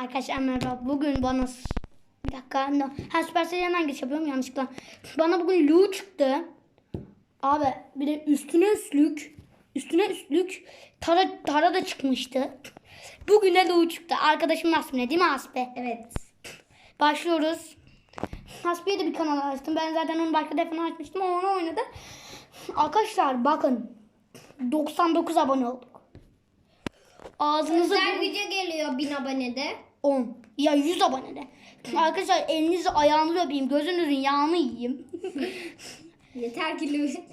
Arkadaşlar merhaba. Bugün bana bir dakika. No. Ha Supercell'den geç yapıyorum yanlışlıkla. Bana bugün Lu çıktı. Abi bir de üstüne üstlük. Üstüne üstlük Tara, Tara da çıkmıştı. Bugün de Lu çıktı. Arkadaşımın Hasbi'ne değil mi Hasbi? Evet. Başlıyoruz. Hasbi'ye de bir kanal açtım. Ben zaten onun başka telefonu açmıştım. O onu oynadı. Arkadaşlar bakın. 99 abone olduk. Ağzınızı Güzel video geliyor 1000 abonede. 10. Ya 100 abonede. Arkadaşlar elinizi ayağınızı öpeyim. Gözünüzün yağını yiyeyim. Yeter ki lütfen.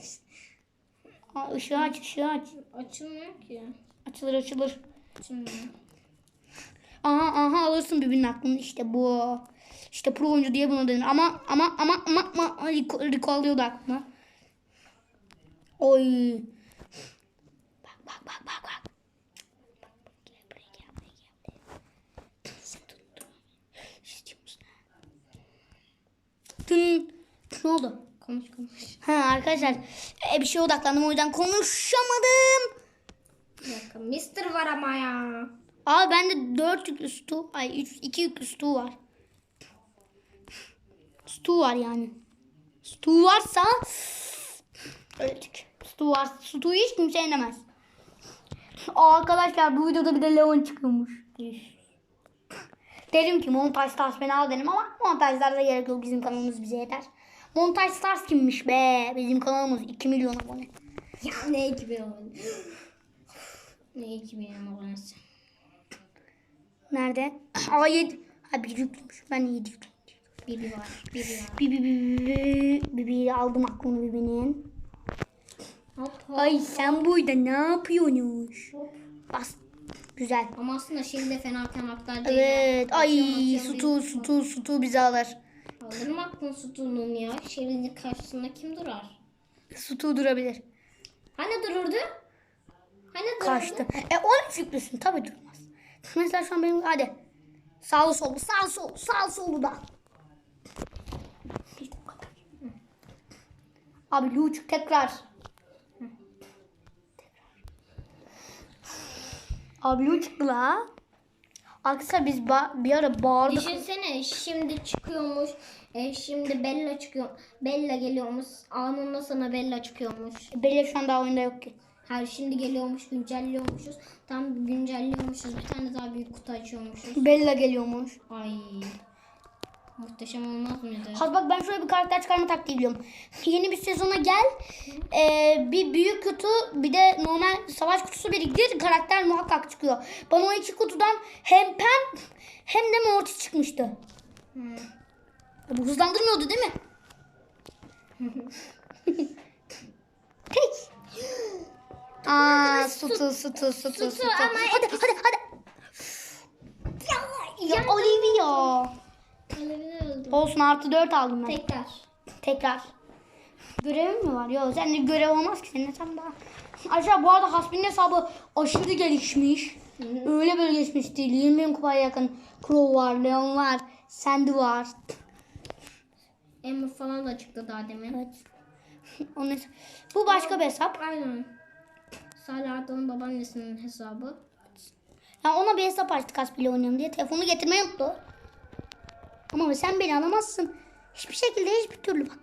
Aa, ışığı aç ışığı aç. Açılmıyor ki. Açılır açılır. Açılmıyor. Aha aha alırsın birbirinin aklını işte bu. İşte pro oyuncu diye bunu denir. Ama ama ama ama, ama Rico, Rico alıyordu aklıma. Oy. Bak bak bak bak. Bak, bak, gel buraya, gel buraya, gel buraya. Sen dur, dur. İstiyor musun? Tın. Ne oldu? Konuş konuş. Ha arkadaşlar e, bir şeye odaklandım o yüzden konuşamadım. Bir dakika. Mister var ama ya. Aa bende 4 yüklü stu, ay 3 2 yüklü stu var. Stu var yani. Stu varsa öldük. Stu var. Stu'yu hiç kimse yenemez. Aa, arkadaşlar bu videoda bir de Leon çıkıyormuş. Dedim ki montaj stars beni al dedim ama montajlarda gerek yok bizim kanalımız bize yeter. Montaj stars kimmiş be? Bizim kanalımız 2 milyon abone. Ya ne 2000 abone. ne 2000 abonesi. Nerede? Aa 7. Ha bir yüklümüş. Ben 7 yüklüm. Biri var. Biri var. Bibi bibi bibi aldım aklını bibinin. Ay sen burada ne yapıyorsun? Bas. Güzel. Ama aslında şimdi de fena kamaklar değil. Evet. ya. Ay sutu sutu sutu bizi alır. Alır mı aklın sütunun ya? Şeridin karşısında kim durar? Sutu durabilir. Hani dururdu? Hani dururdu? Kaçtı. E 13 yüklüsün tabii durmaz. Mesela şu an benim hadi. Sağ solu sağ sol sağ solu da. Abi Luçuk tekrar. Abi Lu çıktı la. Arkadaşlar biz bir ara bağırdık. Düşünsene şimdi çıkıyormuş. E, şimdi Bella çıkıyor. Bella geliyormuş. Anında sana Bella çıkıyormuş. Bella şu an daha oyunda yok ki. Her şimdi geliyormuş, güncelliyormuşuz. Tam güncelliyormuşuz. Bir tane daha büyük kutu açıyormuşuz. Bella geliyormuş. Ay. Muhteşem olmaz mıydı? Hadi bak ben şöyle bir karakter çıkarma taktiği biliyorum. Yeni bir sezona gel. Ee, bir büyük kutu bir de normal savaş kutusu biriktir. Karakter muhakkak çıkıyor. Bana o iki kutudan hem Pem hem de Mortis çıkmıştı. Hmm. Bu hızlandırmıyordu değil mi? Hey. Aa, sutu sutu sutu. ama Hadi hadi hadi. Ya, ya Olivia. Olsun artı 4 aldım ben. Tekrar. Tekrar. Görevim mi var? Yok sende görev olmaz ki senin hesabın daha. Aşağı bu arada Hasbi'nin hesabı aşırı gelişmiş. Öyle böyle geçmiş değil. 20 bin kupaya yakın. Crow var, Leon var, Sandy var. Emma falan da çıktı daha demin. Evet. Onun bu başka bir hesap. Aynen. Salih Arda'nın babaannesinin hesabı. Yani ona bir hesap açtık Hasbi'yle oynayalım diye. Telefonu getirmeyi unuttu. Ama sen beni alamazsın. Hiçbir şekilde hiçbir türlü bak.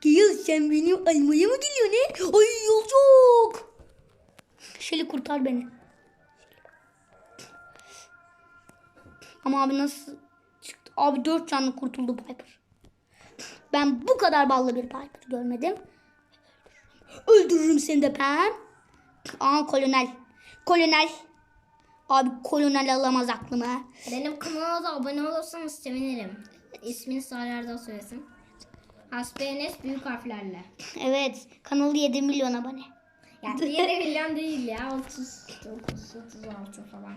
Gel sen beni almaya mı geliyorsun ne? Ay yolcuk. Şeli kurtar beni. Ama abi nasıl çıktı? Abi dört canlı kurtuldu Piper. Ben bu kadar ballı bir Piper görmedim. Öldürürüm seni de ben. Aa kolonel. Kolonel. Abi kolonel alamaz aklıma. Benim kanalıma da abone olursanız sevinirim. İsmini Salih Arda söylesin. Hasbenes büyük harflerle. Evet. Kanalı 7 milyon abone. Yani 7 milyon değil ya. 30, 30, 36 falan.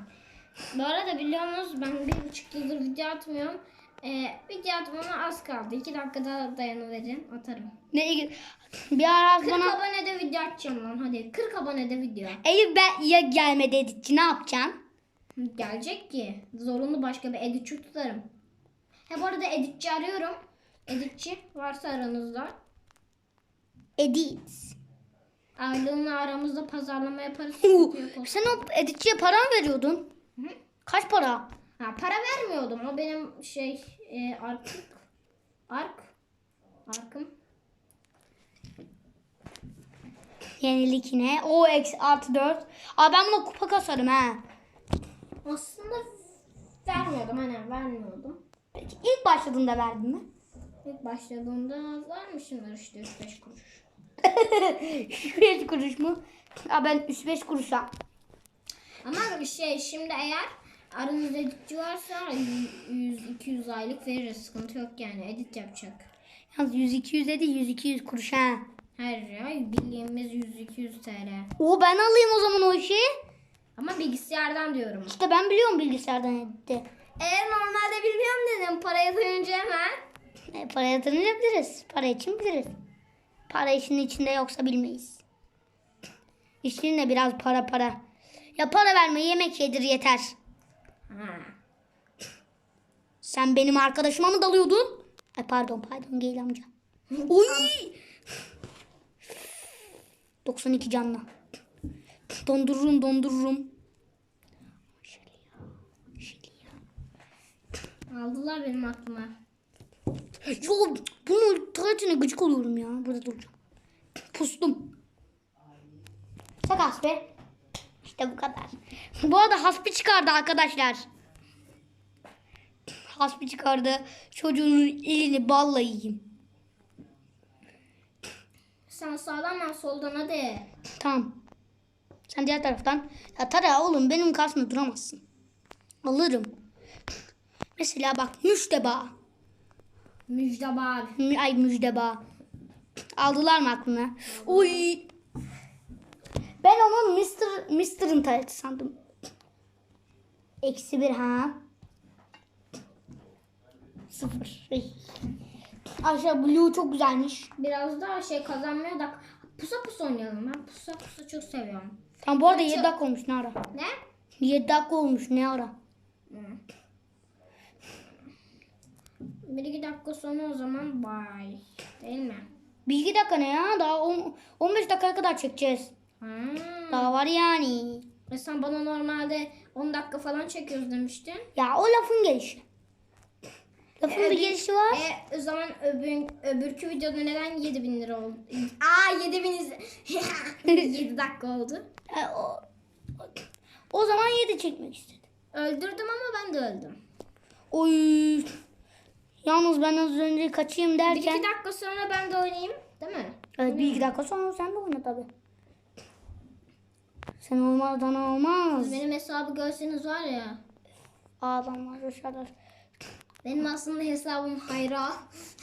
Bu arada biliyorsunuz ben bir buçuk yıldır video atmıyorum. Ee, video atmama az kaldı. 2 dakikada dayanıverin. Atarım. Ne bir ara 40 bana abonede video atacağım lan. Hadi 40 abonede video. Eyüp ben ya gelmedi editçi ne yapacağım? Gelecek ki. Zorunlu başka bir editçi tutarım. He bu arada editçi arıyorum. Editçi varsa aranızda. Edit. Aylığına aramızda pazarlama yaparız. Sen o editçiye para mı veriyordun? Hı? Kaç para? Ha, para vermiyordum. O benim şey e, ark ark arkım. Yenilik yine. O eksi artı 4. Aa ben buna kupa kasarım ha. Aslında vermiyordum. Hani vermiyordum. Peki ilk başladığında verdin mi? İlk başladığında vermişimdir işte 3-5 kuruş. 5 kuruş mu? Aa ben 3-5 kuruşa. Ama bir şey şimdi eğer aranızda editçi varsa 100-200 aylık veririz. Sıkıntı yok yani. Edit yapacak. Yalnız 100-200 dedi 100-200 kuruş ha. Her ay bildiğimiz 100-200 TL. O ben alayım o zaman o işi. Ama bilgisayardan diyorum. İşte ben biliyorum bilgisayardan etti. Eğer normalde bilmiyorum dedim. Parayı duyunca hemen. E, para yatırınca biliriz. Para için biliriz. Para işin içinde yoksa bilmeyiz. İşin de biraz para para. Ya para verme yemek yedir yeter. Ha. Sen benim arkadaşıma mı dalıyordun? Ay pardon pardon Geyl amca. Oy! 92 canlı. Dondururum dondururum. Aldılar benim aklıma. Yo bunu taratine gıcık oluyorum ya. Burada duracağım. Pustum. Sakas be. İşte bu kadar. Bu arada hasbi çıkardı arkadaşlar. Hasbi çıkardı. Çocuğun elini balla yiyeyim. Sen sağdan ben soldan hadi. Tamam. Sen diğer taraftan. Ya Tara oğlum benim karşımda duramazsın. Alırım. Mesela bak müşteba. Müjdebar. Mü- Ay müjdeba. Aldılar mı aklına? Oy. Ben onu Mr. Mr'ın tarihti sandım. Eksi bir ha. Sıfır. Aşağı Blue çok güzelmiş. Biraz daha şey kazanmıyor da pusa pusa oynayalım. Ben pusa pusa çok seviyorum. Tamam bu arada 7 dakika olmuş ne ara? Ne? 7 dakika olmuş ne ara? Bir iki dakika sonra o zaman bye. Değil mi? Bir iki dakika ne ya? Daha on- 15 dakikaya kadar çekeceğiz. Ha. Daha var yani. E sen bana normalde 10 dakika falan çekiyoruz demiştin. Ya o lafın gelişi. Lafın bir gelişi var. E o zaman öbür, öbürkü videoda neden 7000 lira oldu? Aa 7000 izle. 7 dakika oldu. E, o, o zaman 7 çekmek istedim. Öldürdüm ama ben de öldüm. Oy. Yalnız ben az önce kaçayım derken. iki dakika sonra ben de oynayayım. Değil mi? Evet, bir iki dakika sonra sen de oyna tabi. Sen olmadan olmaz. Benim hesabı görseniz var ya. Ağlamlar, aşağılar. Benim aslında hesabım hayra.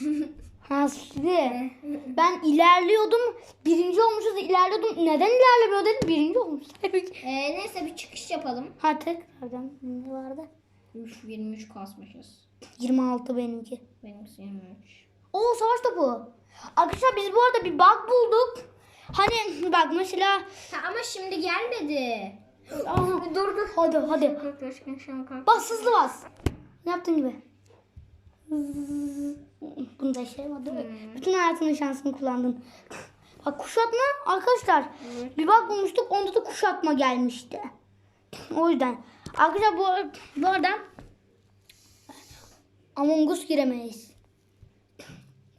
Ha şimdi ben ilerliyordum. Birinci olmuşuz ilerliyordum. Neden ilerlemiyor dedim. Birinci olmuş. e, neyse bir çıkış yapalım. ha tekrardan ne vardı? Üf 23 kasmışız. 26 benimki. Benimkisi 23. Oo savaş topu. Arkadaşlar biz bu arada bir bug bulduk. Hani bak mesela Ha, ama şimdi gelmedi. Aha, dur dur. Hadi hadi. Bas hızlı bas. Ne yaptın gibi? Bunu da işe yaramadı. Bütün hayatının şansını kullandın. Bak kuşatma arkadaşlar. Bir bak bulmuştuk onda da kuşatma gelmişti. O yüzden. Arkadaşlar bu, bu arada Among Us giremeyiz.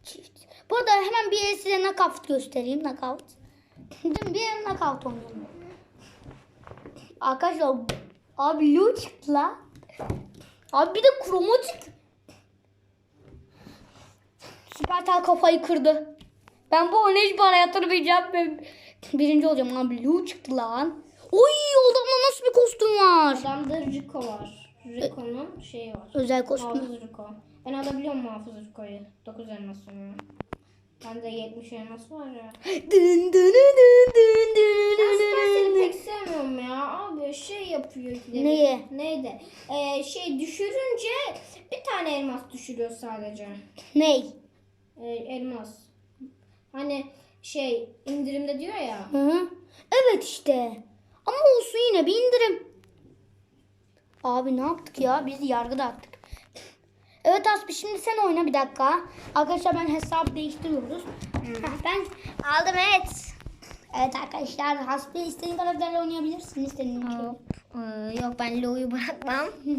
Çift. Bu arada hemen bir el size knockout göstereyim. Knockout. Mi? Bir knockout oynayalım. Arkadaşlar abi Lu çıktı la. Abi bir de kromatik. Süpertel kafayı kırdı. Ben bu oyuna hiç para yatırmayacağım. Ben birinci olacağım abi. Lu çıktı lan. Oy adamda nasıl bir kostüm var? Adamda Rico var. Rico'nun şeyi var. Özel kostüm. Muhafız Rico. Ben alabiliyorum muhafız Rico'yu. 9 elmasını. Bende 70 elmas var ya. Dın dın dın dın dın dın Supercell'i dın. pek sevmiyorum ya. Abi şey yapıyor. bir. Neyi? Neydi? Ee, şey düşürünce bir tane elmas düşürüyor sadece. Ney? Ee, elmas. Hani şey indirimde diyor ya. Hı -hı. Evet işte. Ama olsun yine bir indirim. Abi ne yaptık ya? Biz yargıda attık. Evet Aslı şimdi sen oyna bir dakika. Arkadaşlar ben hesabı değiştiriyoruz. Heh, ben aldım evet. Evet arkadaşlar hasbi istediğin karakterle oynayabilirsin istediğin gibi. Hop. Ee, yok ben Lou'yu bırakmam.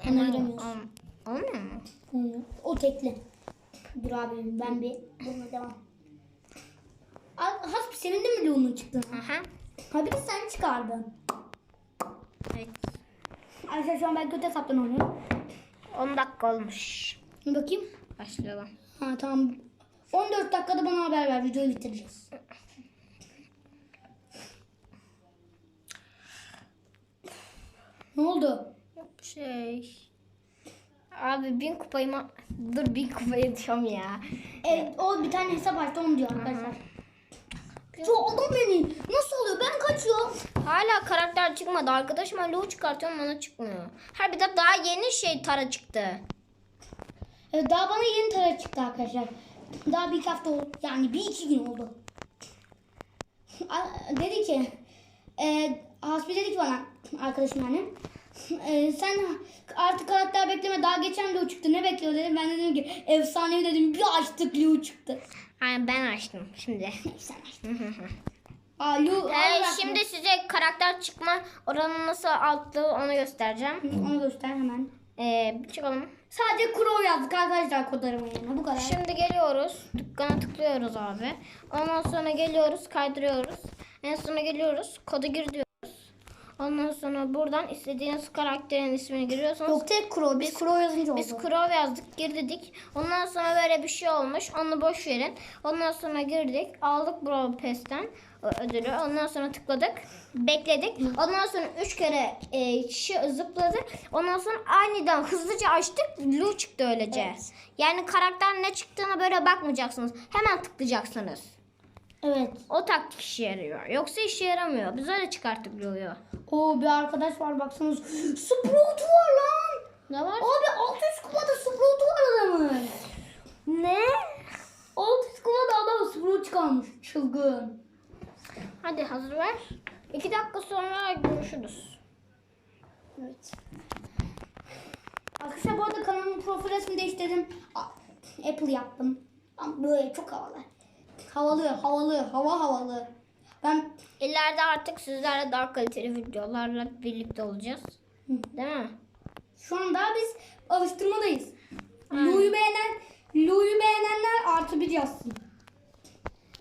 Hemen giremiyorsun. Ol- Olmuyor mu? O tekli. Dur abi ben bir bununla devam. Hasbi sevindin mi Lu'nun çıktığına? Aha. Ha bir de sen çıkardın. Evet. Arkadaşlar şu an ben kötü hesaptan oynuyorum. 10 dakika olmuş. Bir bakayım. Başlayalım. Ha tamam. 14 dakikada bana haber ver videoyu bitireceğiz. Ne oldu? Yok bir şey. Abi bin kupayı mı? Dur bin kupayı diyorum ya. Evet, o bir tane hesap açtı onu diyor arkadaşlar. Çoğaldın beni. Nasıl oluyor? Ben kaçıyorum. Hala karakter çıkmadı. Arkadaşıma Lou çıkartıyorum bana çıkmıyor. Her bir de daha yeni şey Tara çıktı. Evet, daha bana yeni tara çıktı arkadaşlar. Daha bir iki hafta oldu. Yani bir iki gün oldu. Dedi ki e, Hasbi dedi ki bana arkadaşım yani e, sen artık karakter bekleme daha geçen Leo çıktı ne bekliyor dedim ben de dedim ki efsanevi dedim bir açtık Leo çıktı. Aynen ben açtım şimdi. Sen açtın. Aa Leo Ee, şimdi size karakter çıkma oranı nasıl arttı onu göstereceğim. onu göster hemen. Ee, çıkalım. Sadece Crow yazdık arkadaşlar kod arama yerine bu kadar. Şimdi geliyoruz. Dükkana tıklıyoruz abi. Ondan sonra geliyoruz. Kaydırıyoruz. En sonra geliyoruz. Kodu gir diyoruz. Ondan sonra buradan istediğiniz karakterin ismini giriyorsunuz. Yok tek Crow. Biz Crow yazınca oldu. Biz Crow yazdık, gir dedik. Ondan sonra böyle bir şey olmuş. Onu boş verin. Ondan sonra girdik. Aldık Brawl Pass'ten ödülü. Ondan sonra tıkladık. Bekledik. Ondan sonra 3 kere e, şey zıpladık. Ondan sonra aniden hızlıca açtık. Lu çıktı öylece. Evet. Yani karakter ne çıktığına böyle bakmayacaksınız. Hemen tıklayacaksınız. Evet. O taktik işe yarıyor. Yoksa işe yaramıyor. Biz öyle çıkarttık Lu'yu. Oo bir arkadaş var baksanız. Sprout var lan. Ne var? Abi 600 kupada Sprout var adamın. Ne? 600 kupada adam Sprout çıkarmış. Çılgın. Hadi hazır ver. 2 dakika sonra görüşürüz. Evet. Arkadaşlar bu arada kanalımın profil resmini değiştirdim. Apple yaptım. Ama böyle çok havalı. Havalı, havalı, hava havalı. Ben İleride artık sizlerle daha kaliteli videolarla birlikte olacağız. Değil mi? şu an daha biz alıştırmadayız. Lou'yu beğenen, Lou'yu beğenenler artı bir yazsın.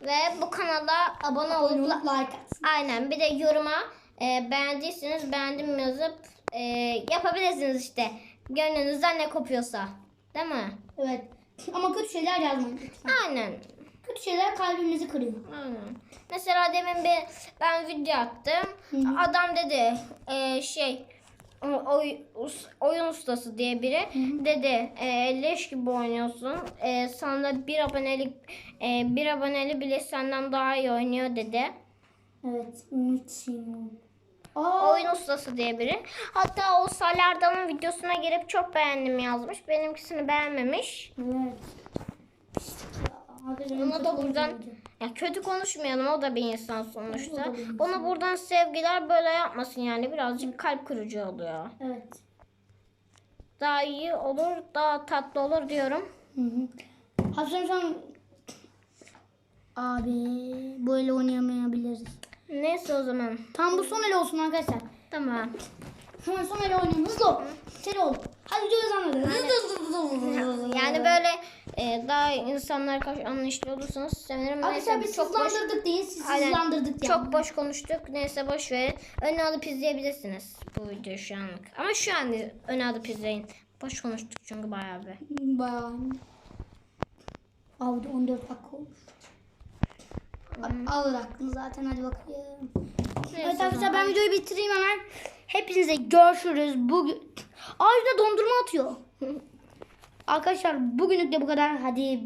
Ve bu kanala abone olup like atsın. aynen bir de yoruma e, beğendiyseniz beğendim yazıp e, yapabilirsiniz işte. Gönlünüzden ne kopuyorsa. Değil mi? Evet. Ama kötü şeyler yazmayın lütfen. Aynen. Kötü şeyler kalbimizi kırıyor. Aynen. Mesela demin bir ben video attım. Adam dedi e, şey oy, oyun ustası diye biri dedi e, leş gibi oynuyorsun. E, sana bir abonelik e, bir aboneli bile senden daha iyi oynuyor dedi. Evet. Unutayım. Aa, Oyun ustası diye biri. Hatta o Salarda'nın videosuna girip çok beğendim yazmış. Benimkisini beğenmemiş. Evet. Pislik ya. Abi benim Ona da buradan ya kötü konuşmayalım o da bir insan sonuçta. Ona buradan sevgiler böyle yapmasın yani birazcık kalp kırıcı oluyor. Evet. Daha iyi olur, daha tatlı olur diyorum. Hı hı. Hasan sen Abi böyle oynayamayabiliriz. Neyse o zaman. Tam bu son el olsun arkadaşlar. Tamam. Hemen son el oynayalım. Hızlı ol. Seri ol. Hadi. Yani böyle e, daha insanlara karşı anlayışlı olursanız sevinirim. Arkadaşlar biz çok boş, hızlandırdık değil. Siz Aynen. hızlandırdık yani. çok boş konuştuk. Neyse boş verin. Öne alıp izleyebilirsiniz bu videoyu şu anlık. Ama şu an öne alıp izleyin. Boş konuştuk çünkü bayağı bir. Bayağı. Abi de 14 dakika olmuş. Alır aklını zaten hadi bakayım. Neyse Evet arkadaşlar ben videoyu bitireyim hemen. Hepinize görüşürüz. Bugün... Aa bir de dondurma atıyor. arkadaşlar bugünlük de bu kadar. Hadi